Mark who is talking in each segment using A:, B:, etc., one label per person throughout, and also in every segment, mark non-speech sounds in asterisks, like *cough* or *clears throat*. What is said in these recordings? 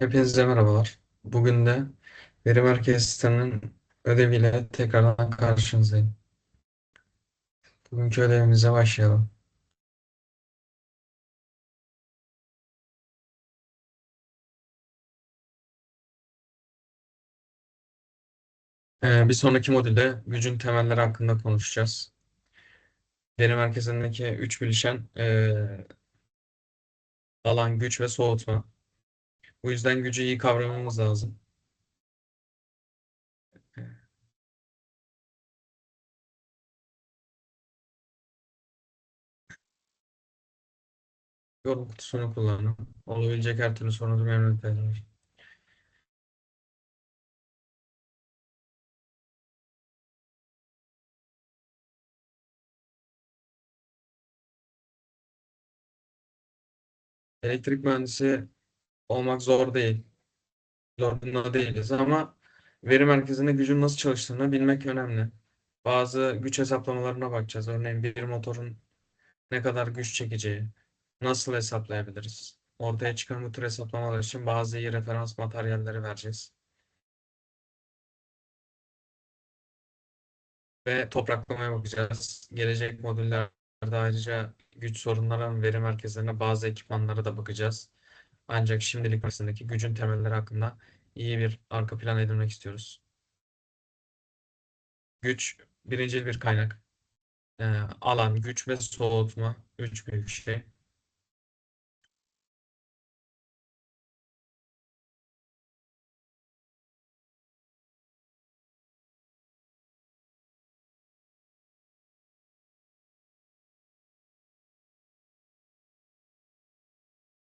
A: Hepinize merhabalar. Bugün de veri merkezi sisteminin ödeviyle tekrardan karşınızdayım. Bugünkü ödevimize başlayalım. Ee, bir sonraki modülde gücün temelleri hakkında konuşacağız. Veri merkezindeki üç bileşen e, alan, güç ve soğutma. Bu yüzden gücü iyi kavramamız lazım. Yorum kutusunu kullanın. Olabilecek her türlü sorunuzu memnuniyetle ederim. Elektrik mühendisi olmak zor değil. Zorunda değiliz ama veri merkezinde gücün nasıl çalıştığını bilmek önemli. Bazı güç hesaplamalarına bakacağız. Örneğin bir motorun ne kadar güç çekeceği, nasıl hesaplayabiliriz? Ortaya çıkan bu tür hesaplamalar için bazı iyi referans materyalleri vereceğiz. Ve topraklamaya bakacağız. Gelecek modüllerde ayrıca güç sorunları veri merkezlerine bazı ekipmanlara da bakacağız. Ancak şimdilik arasındaki gücün temelleri hakkında iyi bir arka plan edinmek istiyoruz. Güç birinci bir kaynak. Ee, alan, güç ve soğutma. Üç büyük şey.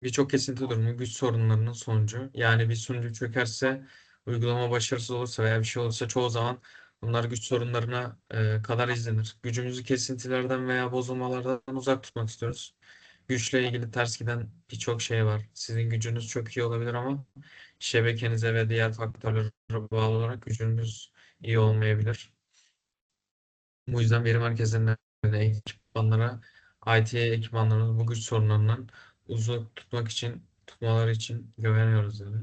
A: Birçok kesinti durumu güç sorunlarının sonucu. Yani bir sunucu çökerse, uygulama başarısız olursa veya bir şey olursa çoğu zaman bunlar güç sorunlarına e, kadar izlenir. Gücümüzü kesintilerden veya bozulmalardan uzak tutmak istiyoruz. Güçle ilgili ters giden birçok şey var. Sizin gücünüz çok iyi olabilir ama şebekenize ve diğer faktörlere bağlı olarak gücünüz iyi olmayabilir. Bu yüzden veri merkezlerine ekipmanlara, IT ekipmanlarımız bu güç sorunlarından uzak tutmak için, tutmaları için güveniyoruz dedi.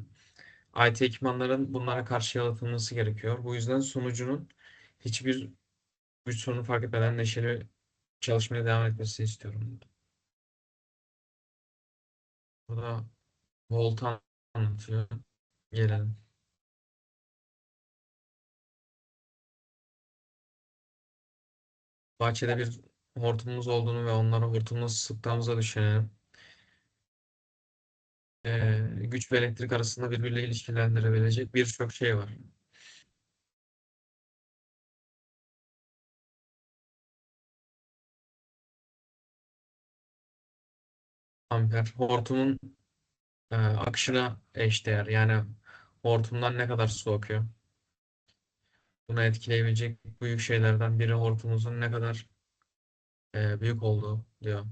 A: IT ekipmanların bunlara karşı yalıtılması gerekiyor. Bu yüzden sunucunun hiçbir güç sorunu fark etmeden neşeli çalışmaya devam etmesini istiyorum. Burada Volt anlatıyor. Gelelim. Bahçede bir hortumumuz olduğunu ve onlara hortumla sıktığımızı düşünelim. Ee, güç ve elektrik arasında birbiriyle ilişkilendirebilecek birçok şey var. Amper hortumun e, akışına eşdeğer. Yani hortumdan ne kadar su akıyor. Bunu etkileyebilecek büyük şeylerden biri hortumumuzun ne kadar e, büyük olduğu diyor.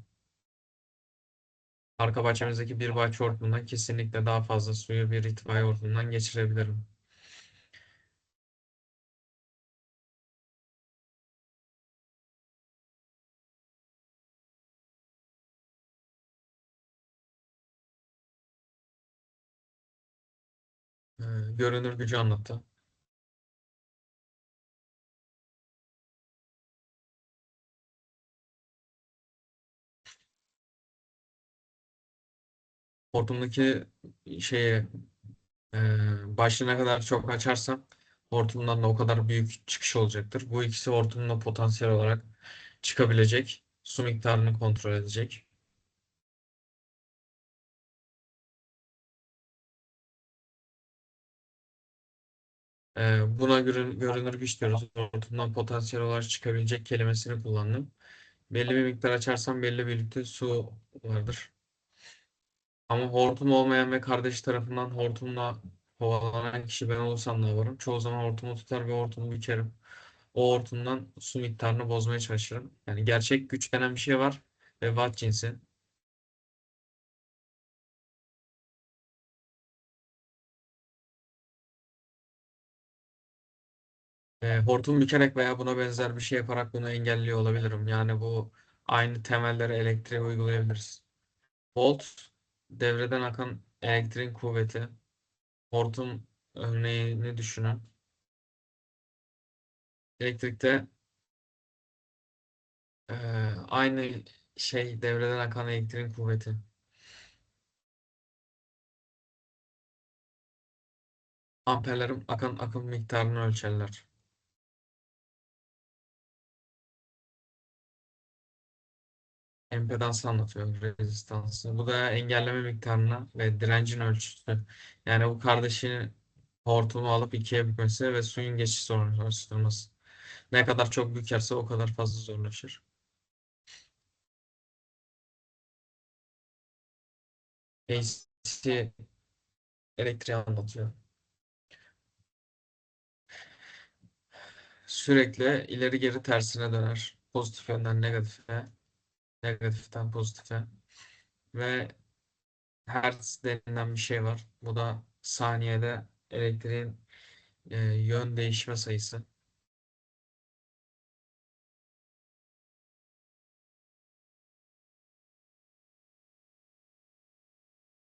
A: Arka bahçemizdeki bir bahçe hortumundan kesinlikle daha fazla suyu bir itfaiye hortumundan geçirebilirim. E, görünür gücü anlattı. Hortumdaki şeye e, başlığı ne kadar çok açarsam hortumdan da o kadar büyük çıkış olacaktır. Bu ikisi hortumda potansiyel olarak çıkabilecek su miktarını kontrol edecek. E, buna görün, görünür güç diyoruz. Hortumdan potansiyel olarak çıkabilecek kelimesini kullandım. Belli bir miktar açarsam belli birlikte su vardır. Ama hortum olmayan ve kardeş tarafından hortumla kovalanan kişi ben olursam ne yaparım? Çoğu zaman hortumu tutar ve hortumu bükerim. O hortumdan su miktarını bozmaya çalışırım. Yani gerçek güç denen bir şey var ve watt cinsi. E, hortum bükerek veya buna benzer bir şey yaparak bunu engelliyor olabilirim. Yani bu aynı temelleri elektriğe uygulayabiliriz. Volt devreden akan elektriğin kuvveti. Hortum örneğini düşünün. Elektrikte eee, aynı şey devreden akan elektriğin kuvveti. Amperlerin akan akım miktarını ölçerler. Empedans anlatıyor rezistansı. Bu da engelleme miktarına ve direncin ölçüsü. Yani bu kardeşini hortumu alıp ikiye bükmesi ve suyun geçiş zorlaştırması. Ne kadar çok bükerse o kadar fazla zorlaşır. AC elektriği anlatıyor. Sürekli ileri geri tersine döner. Pozitif yönden negatife, negatiften pozitife ve hertz denilen bir şey var. Bu da saniyede elektriğin e, yön değişme sayısı.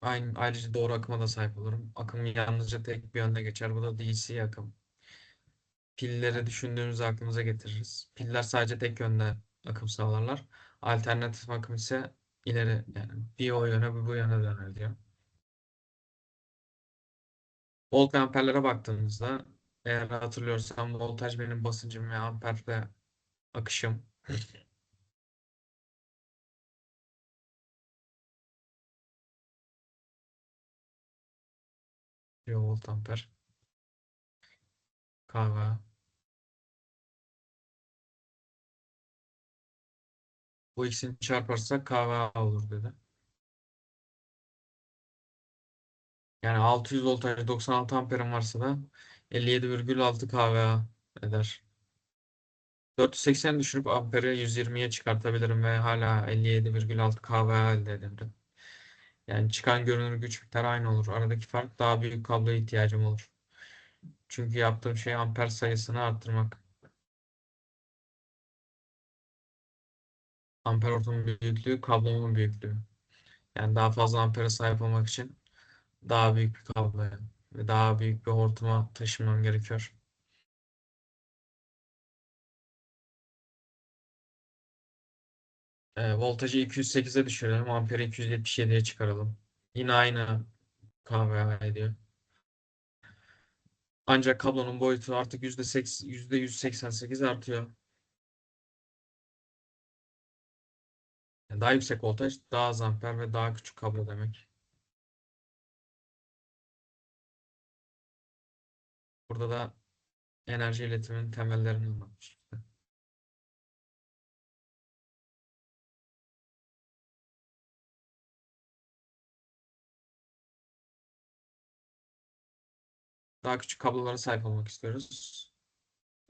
A: Aynı, ayrıca doğru akıma da sahip olurum. Akım yalnızca tek bir yönde geçer. Bu da DC akım. Pilleri düşündüğümüzde aklımıza getiririz. Piller sadece tek yönde akım sağlarlar. Alternatif akım ise ileri yani bir o yöne bir bu yöne döner diyor. Volt amperlere baktığımızda eğer hatırlıyorsam voltaj benim basıncım ve amper de akışım. Diyor volt amper. kVA. Bu ikisini çarparsak kVA olur dedi. Yani 600 voltaj 96 amperim varsa da 57,6 kVA eder. 480 düşürüp amperi 120'ye çıkartabilirim ve hala 57,6 kVA elde ederim. Yani çıkan görünür güç miktarı aynı olur. Aradaki fark daha büyük kabloya ihtiyacım olur. Çünkü yaptığım şey amper sayısını arttırmak. Amper ortamın büyüklüğü kablomun büyüklüğü. Yani daha fazla ampere sahip olmak için daha büyük bir kabloya ve daha büyük bir hortuma taşımam gerekiyor. E, voltajı 208'e düşürelim. Amperi 277'ye çıkaralım. Yine aynı kVA ediyor. Ancak kablonun boyutu artık %8, %188 artıyor. Yani daha yüksek voltaj, daha az amper ve daha küçük kablo demek. Burada da enerji iletiminin temellerini anlatmış. Daha küçük kablolara sahip olmak istiyoruz.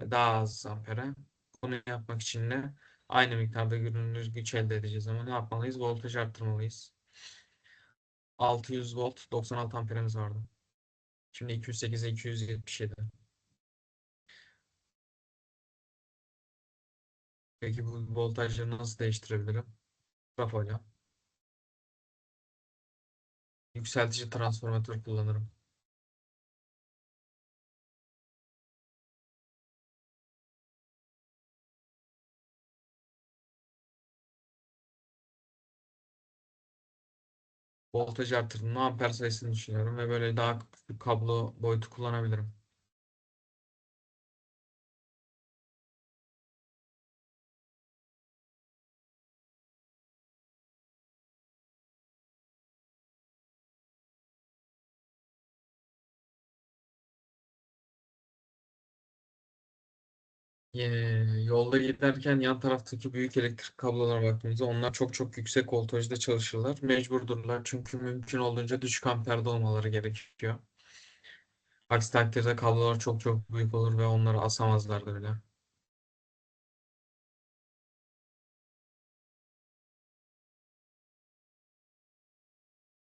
A: Daha az ampere. Bunu yapmak için de aynı miktarda görünür güç elde edeceğiz ama ne yapmalıyız? Voltajı arttırmalıyız. 600 volt 96 amperimiz vardı. Şimdi 208'e 277. Peki bu voltajları nasıl değiştirebilirim? Trafoyla. Yükseltici transformatör kullanırım. Voltaj arttırdığımda amper sayısını düşünüyorum ve böyle daha küçük kablo boyutu kullanabilirim. Ee, yolda giderken yan taraftaki büyük elektrik kablolara baktığımızda onlar çok çok yüksek voltajda çalışırlar. Mecburdurlar çünkü mümkün olduğunca düşük amperde olmaları gerekiyor. Aksi takdirde kablolar çok çok büyük olur ve onları asamazlar da bile.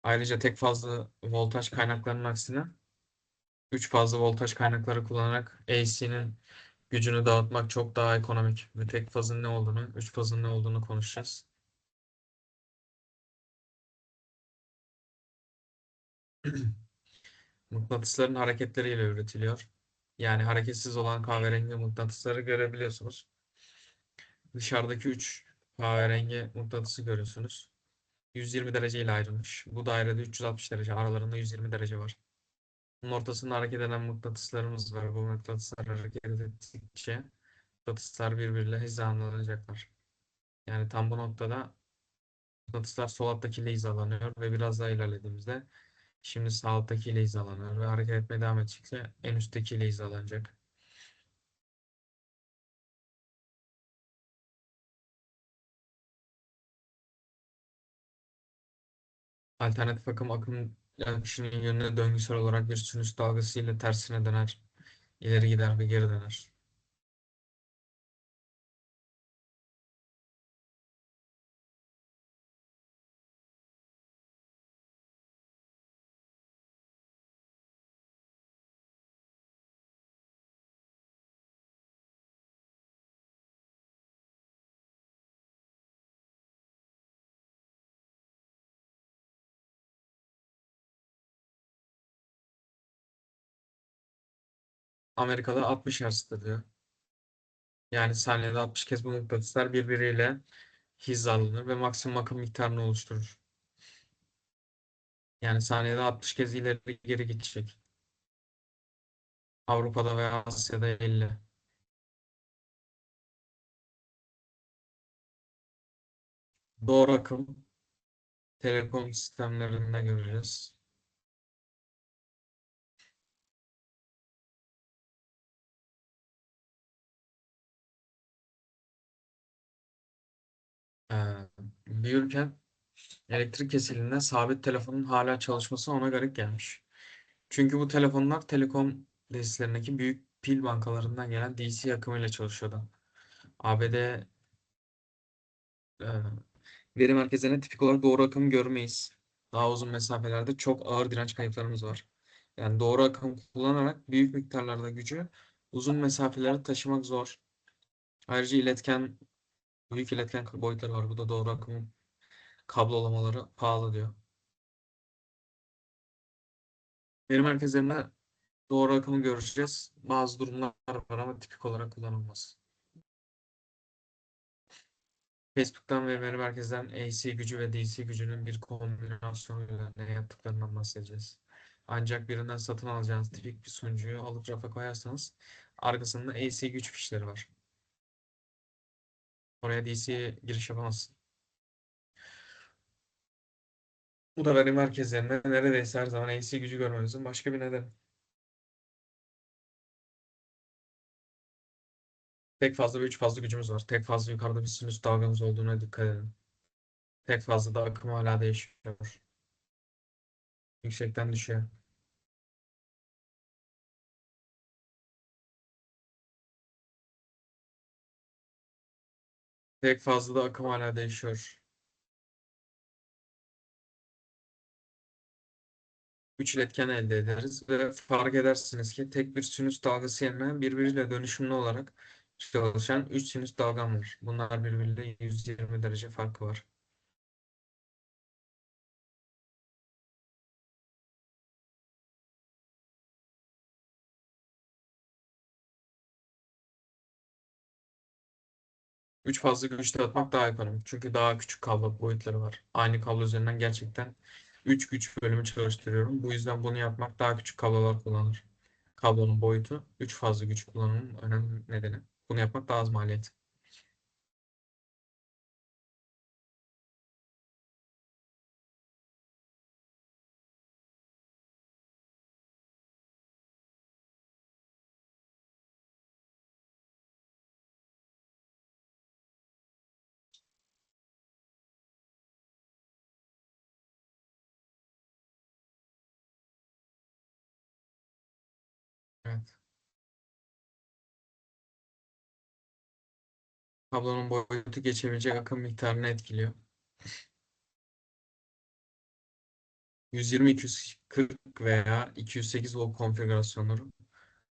A: Ayrıca tek fazla voltaj kaynaklarının aksine 3 fazla voltaj kaynakları kullanarak AC'nin gücünü dağıtmak çok daha ekonomik. Ve tek fazın ne olduğunu, 3 fazın ne olduğunu konuşacağız. *clears throat* mıknatısların hareketleriyle üretiliyor. Yani hareketsiz olan kahverengi mıknatısları görebiliyorsunuz. Dışarıdaki 3 kahverengi mıknatısı görüyorsunuz. 120 derece ile ayrılmış. Bu dairede 360 derece. Aralarında 120 derece var. Bunun ortasında hareket eden mıknatıslarımız var. Bu mıknatıslar hareket ettikçe mıknatıslar birbiriyle hizalanacaklar. Yani tam bu noktada mıknatıslar sol alttakiyle hizalanıyor ve biraz daha ilerlediğimizde şimdi sağ alttakiyle hizalanıyor ve hareket etmeye devam edecekse en üsttekiyle hizalanacak. Alternatif akım akım akışının yönüne döngüsel olarak bir sinüs dalgası ile tersine döner. ileri gider ve geri döner. Amerika'da 60 Hz'dir diyor. Yani saniyede 60 kez bu mıknatıslar birbiriyle hizalanır ve maksimum akım miktarını oluşturur. Yani saniyede 60 kez ileri geri gidecek. Avrupa'da veya Asya'da 50. Doğru akım telekom sistemlerinde göreceğiz. Büyürken elektrik kesildiğinde sabit telefonun hala çalışması ona garip gelmiş. Çünkü bu telefonlar telekom tesislerindeki büyük pil bankalarından gelen DC akımıyla çalışıyordu. ABD e, veri merkezlerine tipik olarak doğru akım görmeyiz. Daha uzun mesafelerde çok ağır direnç kayıplarımız var. Yani doğru akım kullanarak büyük miktarlarda gücü uzun mesafelere taşımak zor. Ayrıca iletken büyük iletken boyutları var. Bu da doğru akım kablolamaları pahalı diyor. Veri merkezlerinde doğru akımı göreceğiz. Bazı durumlar var ama tipik olarak kullanılmaz. Facebook'tan ve veri merkezden AC gücü ve DC gücünün bir kombinasyonuyla ne yaptıklarından bahsedeceğiz. Ancak birinden satın alacağınız tipik bir sunucuyu alıp rafa koyarsanız arkasında AC güç fişleri var. Oraya DC giriş yapamazsın. Bu da veri merkezlerinde neredeyse her zaman AC gücü görmemizin başka bir nedeni. Tek fazla ve üç fazla gücümüz var. Tek fazla yukarıda bir sinüs dalgamız olduğuna dikkat edin. Tek fazla da akım hala değişiyor. Yüksekten düşüyor. Tek fazla da akım hala değişiyor. Üç iletken elde ederiz ve fark edersiniz ki tek bir sinüs dalgası yerine birbiriyle dönüşümlü olarak çalışan 3 sinüs dalgam var. Bunlar birbiriyle 120 derece farkı var. Üç fazla güç dağıtmak daha ekonomik. Çünkü daha küçük kablo boyutları var. Aynı kablo üzerinden gerçekten 3 güç bölümü çalıştırıyorum. Bu yüzden bunu yapmak daha küçük kablolar kullanır. Kablonun boyutu 3 fazla güç kullanımının önemli nedeni. Bunu yapmak daha az maliyet. Kablonun boyutu geçebilecek akım miktarını etkiliyor. 120, 240 veya 208 volt konfigürasyonları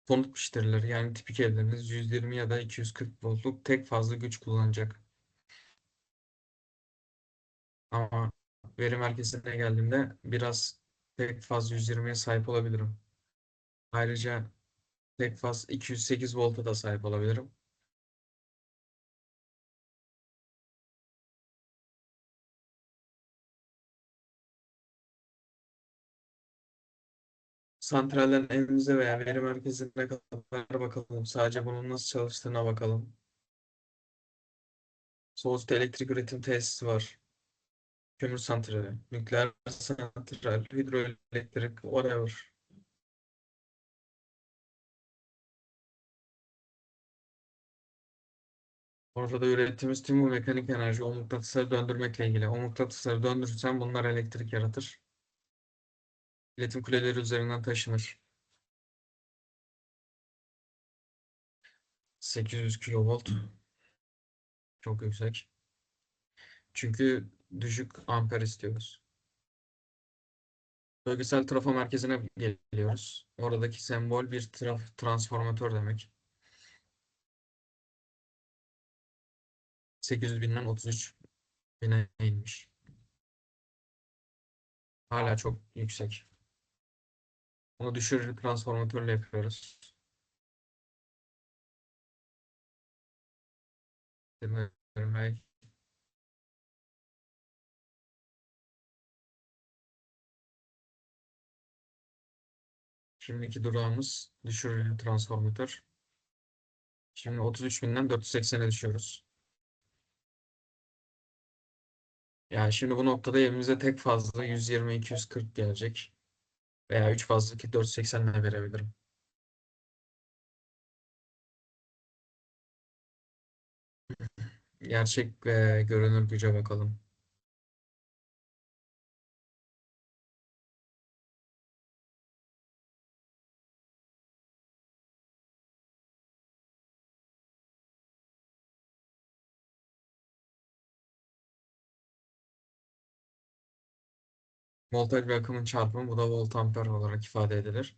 A: konut müşterileri yani tipik evleriniz 120 ya da 240 voltluk tek fazla güç kullanacak. Ama veri merkezine geldiğimde biraz tek faz 120'ye sahip olabilirim. Ayrıca tek faz 208 volta da sahip olabilirim. Santralden evimize veya veri merkezine kadar bakalım. Sadece bunun nasıl çalıştığına bakalım. Soğut elektrik üretim tesisi var. Kömür santrali, nükleer santral, hidroelektrik, whatever. Ortada ürettiğimiz tüm bu mekanik enerji o mıknatısları döndürmekle ilgili. O mıknatısları döndürürsen bunlar elektrik yaratır. İletim kuleleri üzerinden taşınır. 800 kilovolt. Çok yüksek. Çünkü düşük amper istiyoruz. Bölgesel trafo merkezine geliyoruz. Oradaki sembol bir traf transformatör demek. 800 binden 33 bine inmiş. Hala çok yüksek. Onu düşürür transformatörle yapıyoruz. Demek Şimdiki durağımız düşürülen transformatör. Şimdi 33.000'den 480'e düşüyoruz. Yani şimdi bu noktada evimize tek fazla 120-240 gelecek. Veya 3 fazla ki 480 ile verebilirim. Gerçek ve görünür güce bakalım. Voltaj ve akımın çarpımı bu da volt amper olarak ifade edilir.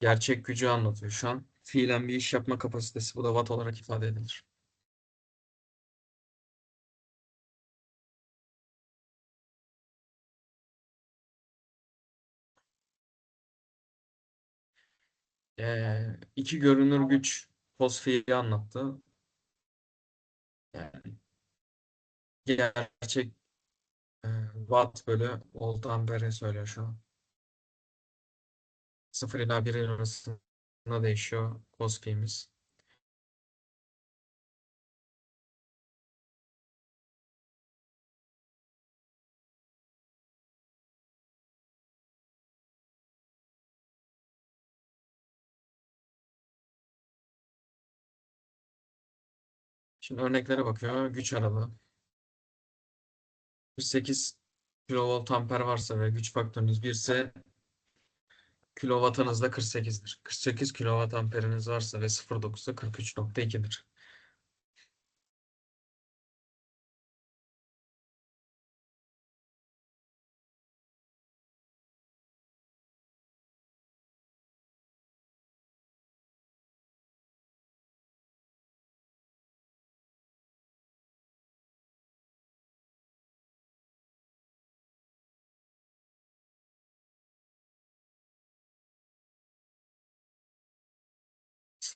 A: Gerçek gücü anlatıyor şu an. Fiilen bir iş yapma kapasitesi bu da watt olarak ifade edilir. Ee, iki görünür güç fosfiyi anlattı. Yani gerçek watt bölü volt ampere söylüyor şu an. 0 ila 1 arasında değişiyor fosfimiz. Şimdi örneklere bakıyor. Güç aralığı. 48 kilovolt amper varsa ve güç faktörünüz 1 ise kilovatınız da 48'dir. 48 kilovat amperiniz varsa ve 0.9 da 43.2'dir.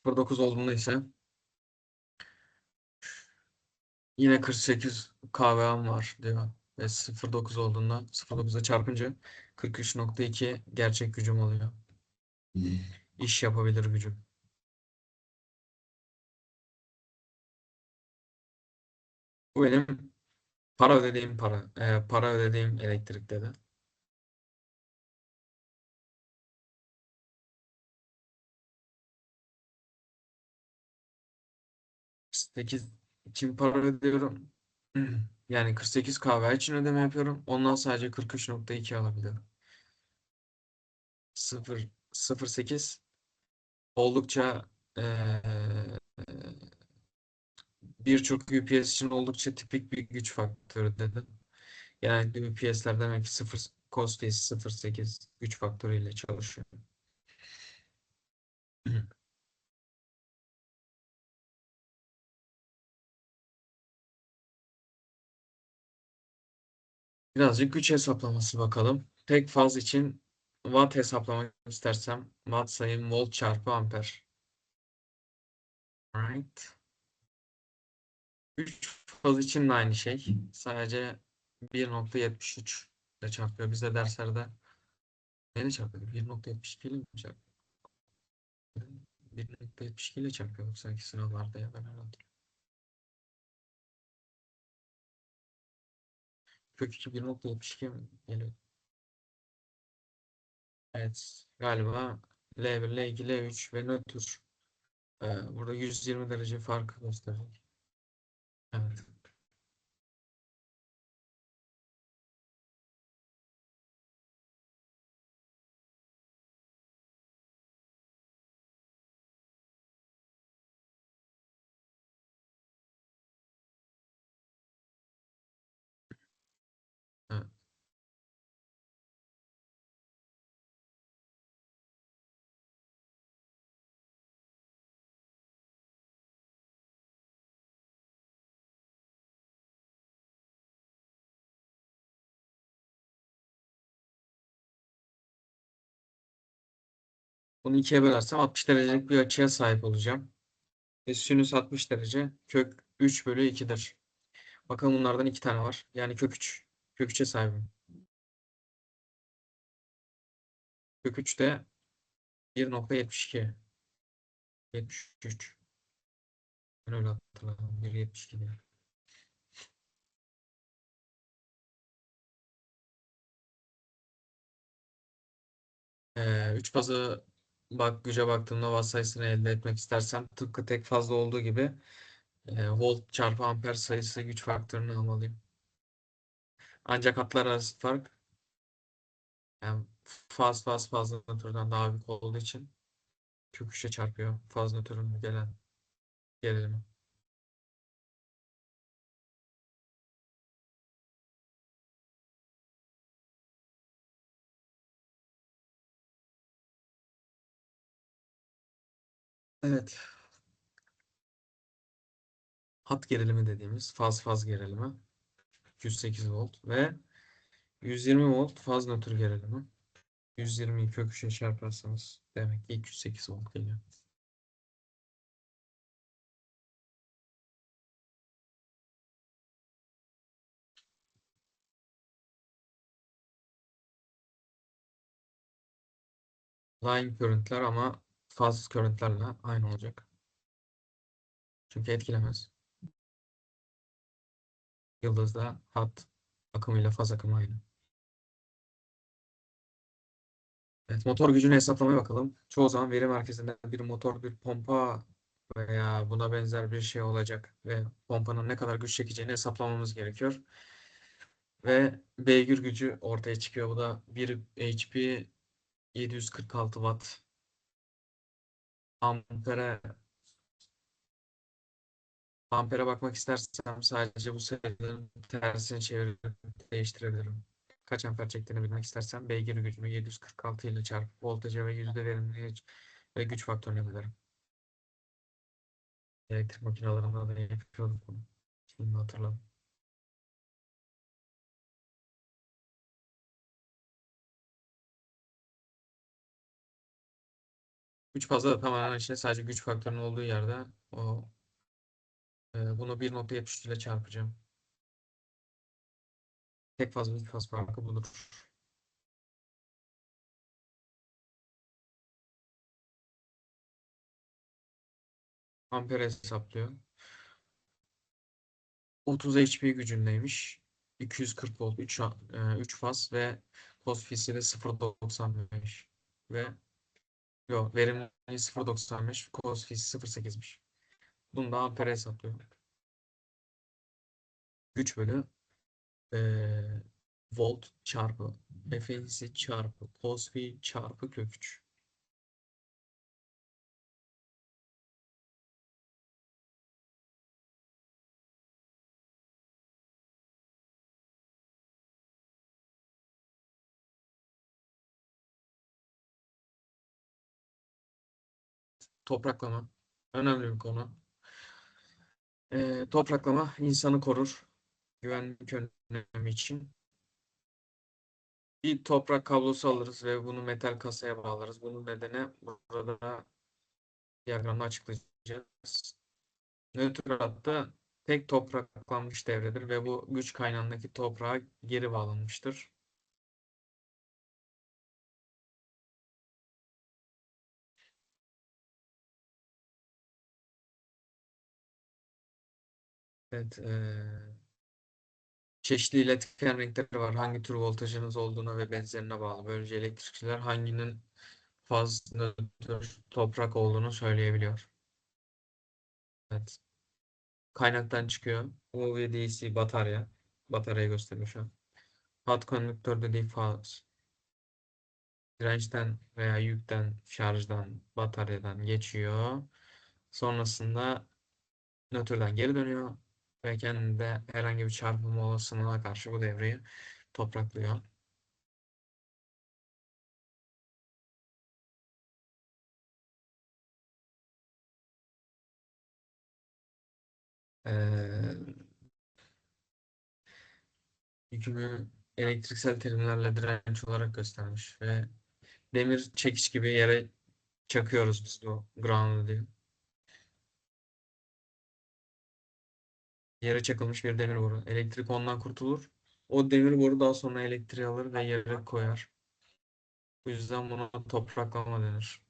A: Sıfır dokuz olduğunda ise yine 48 kVm var diyor. Ve 0.9 olduğunda 0.9'a çarpınca 43.2 gerçek gücüm oluyor. İş yapabilir gücüm. Bu benim para ödediğim para. E, para ödediğim elektrik dedi. 8 için para ödüyorum. *clears throat* Yani 48 kahve için ödeme yapıyorum. Ondan sadece 43.2 alabiliyorum. 0 08 oldukça eee, birçok UPS için oldukça tipik bir güç faktörü dedi. Yani UPS'ler demek ki 0 cost 0.8 güç faktörüyle çalışıyor. *clears throat* Birazcık güç hesaplaması bakalım. tek faz için watt hesaplamak istersem watt sayım volt çarpı amper. Right. 3 faz için de aynı şey. Sadece 1.73 ile çarpıyor. Bizde derslerde neyle çarpıyor? 1.72 ile mi çarpıyor? 1.72 ile çarpıyorduk sanki sınavlarda ya ben herhalde. Kök 2 1.72 mi geliyor? Evet galiba L1, L2, L3 ve nötr. Ee, burada 120 derece farkı gösterecek. Evet. Bunu ikiye bölersem 60 derecelik bir açıya sahip olacağım. Ve sinüs 60 derece kök 3 bölü 2'dir. Bakalım bunlardan iki tane var. Yani kök 3. Kök 3'e sahibim. Kök 3 de 1.72. 73. Ben öyle hatırladım. 1.72 diye. Ee, 3 fazı bak güce baktığımda watt sayısını elde etmek istersem tıpkı tek fazla olduğu gibi e, volt çarpı amper sayısı güç faktörünü almalıyım. Ancak hatlar arası fark yani faz faz fazla nötrden daha büyük olduğu için kök 3'e çarpıyor. Faz nötrünün gelen gerilimi. Evet. Hat gerilimi dediğimiz faz faz gerilimi 108 volt ve 120 volt faz nötr gerilimi. 120'yi kök 3'e çarparsanız demek ki 208 volt geliyor. Line current'ler ama faz current'lerle aynı olacak. Çünkü etkilemez. Yıldızda hat akımıyla faz akımı aynı. Evet, motor gücünü hesaplamaya bakalım. Çoğu zaman veri merkezinde bir motor, bir pompa veya buna benzer bir şey olacak ve pompanın ne kadar güç çekeceğini hesaplamamız gerekiyor. Ve beygir gücü ortaya çıkıyor. Bu da 1 HP 746 watt. Ampere ampere bakmak istersem sadece bu sayıların tersini çevirip değiştirebilirim. Kaç amper çektiğini bilmek istersem beygir gücünü 746 ile çarpıp voltaja ve yüzde verimliliğe ve güç faktörüne bölerim. Elektrik makinalarında da yapıyorduk bunu. Şimdi hatırladım. Güç fazla da tamamen işte sadece güç faktörünün olduğu yerde o e, bunu 1.73 ile çarpacağım. Tek fazla güç faz farkı budur. Ampere hesaplıyor. 30 HP gücündeymiş. 240 volt 3, 3 faz ve cos fisi de 0.95 ve yok verimliliği 0.95 cos fisi 0.8'miş. Bunu da ampere hesaplıyor. Güç bölü eee, volt çarpı F'si çarpı cos phi çarpı kök 3. Topraklama önemli bir konu. Eee, topraklama insanı korur. Güvenlik önlemi için. bir toprak kablosu alırız ve bunu metal kasaya bağlarız. Bunun nedeni burada diyagramda açıklayacağız. Nötr hattı tek topraklanmış devredir ve bu güç kaynağındaki toprağa geri bağlanmıştır. Evet, eee, çeşitli iletken renkleri var. Hangi tür voltajınız olduğuna ve benzerine bağlı. Böylece elektrikçiler hanginin faz, nötr, toprak olduğunu söyleyebiliyor. Evet. Kaynaktan çıkıyor. U ve DC batarya. Bataryayı gösteriyor an. Hat konduktör dediği faz. Dirençten veya yükten, şarjdan, bataryadan geçiyor. Sonrasında nötrden geri dönüyor ve kendinde herhangi bir çarpım olasılığına karşı bu devreyi topraklıyor. Ee, yükümü elektriksel terimlerle direnç olarak göstermiş ve demir çekiç gibi yere çakıyoruz biz bu ground'u diye. Yere çakılmış bir demir boru. Elektrik ondan kurtulur. O demir boru daha sonra elektriği alır ve yere koyar. Bu yüzden buna topraklama denir.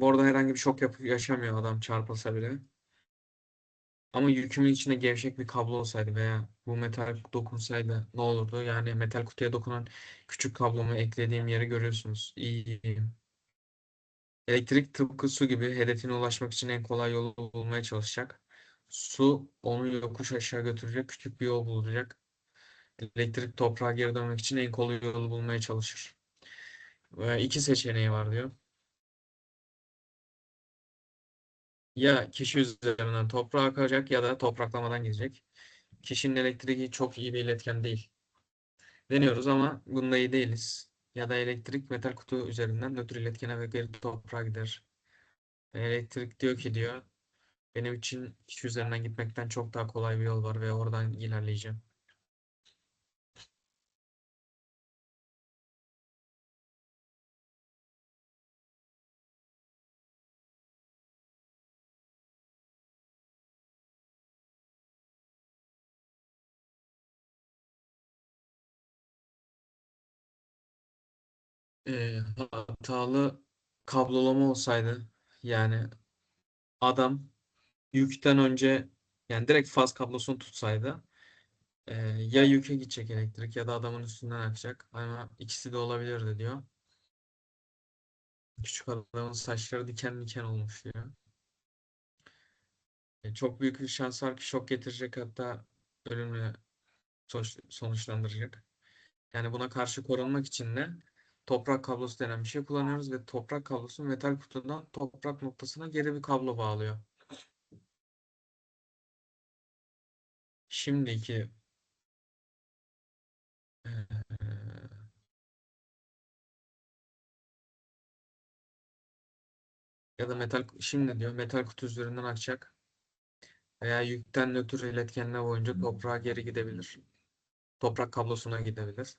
A: Bu arada herhangi bir şok yapıp yaşamıyor adam çarpılsa bile. Ama yükümün içinde gevşek bir kablo olsaydı veya bu metal dokunsaydı ne olurdu? Yani metal kutuya dokunan küçük kablomu eklediğim yeri görüyorsunuz. İyiyim. Elektrik tıpkı su gibi hedefine ulaşmak için en kolay yolu bulmaya çalışacak. Su onu yokuş aşağı götürecek, küçük bir yol bulacak. Elektrik toprağa geri dönmek için en kolay yolu bulmaya çalışır. Ve iki seçeneği var diyor. Ya kişi üzerinden toprağa akacak ya da topraklamadan gidecek. Kişinin elektriği çok iyi bir iletken değil. Deniyoruz ama bunda iyi değiliz. Ya da elektrik metal kutu üzerinden nötr iletkene ve geri toprağa gider. Elektrik diyor ki diyor benim için kişi üzerinden gitmekten çok daha kolay bir yol var ve oradan ilerleyeceğim. Hatalı kablolama olsaydı yani adam yükten önce yani direkt faz kablosunu tutsaydı e, ya yüke gidecek elektrik ya da adamın üstünden akacak. Ama ikisi de olabilirdi diyor. Küçük adamın saçları diken diken olmuş diyor. E, çok büyük bir şans var ki şok getirecek hatta ölümle sonuç- sonuçlandıracak. Yani buna karşı korunmak için de toprak kablosu denen bir şey kullanıyoruz ve toprak kablosu metal kutudan toprak noktasına geri bir kablo bağlıyor. Şimdiki eee, ya da metal şimdi diyor metal kutu üzerinden akacak veya yükten nötr iletkenler boyunca toprağa geri gidebilir. Toprak kablosuna gidebilir.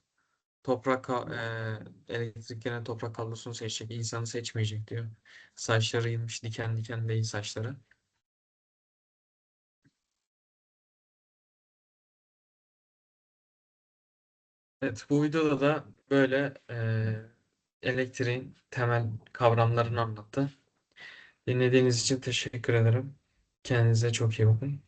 A: Toprak eee, elektrik gelen toprak kablosunu seçecek. insanı seçmeyecek diyor. Saçları inmiş diken diken değil saçları. Evet, bu videoda da böyle eee, elektriğin temel kavramlarını anlattı. Dinlediğiniz için teşekkür ederim. Kendinize çok iyi bakın.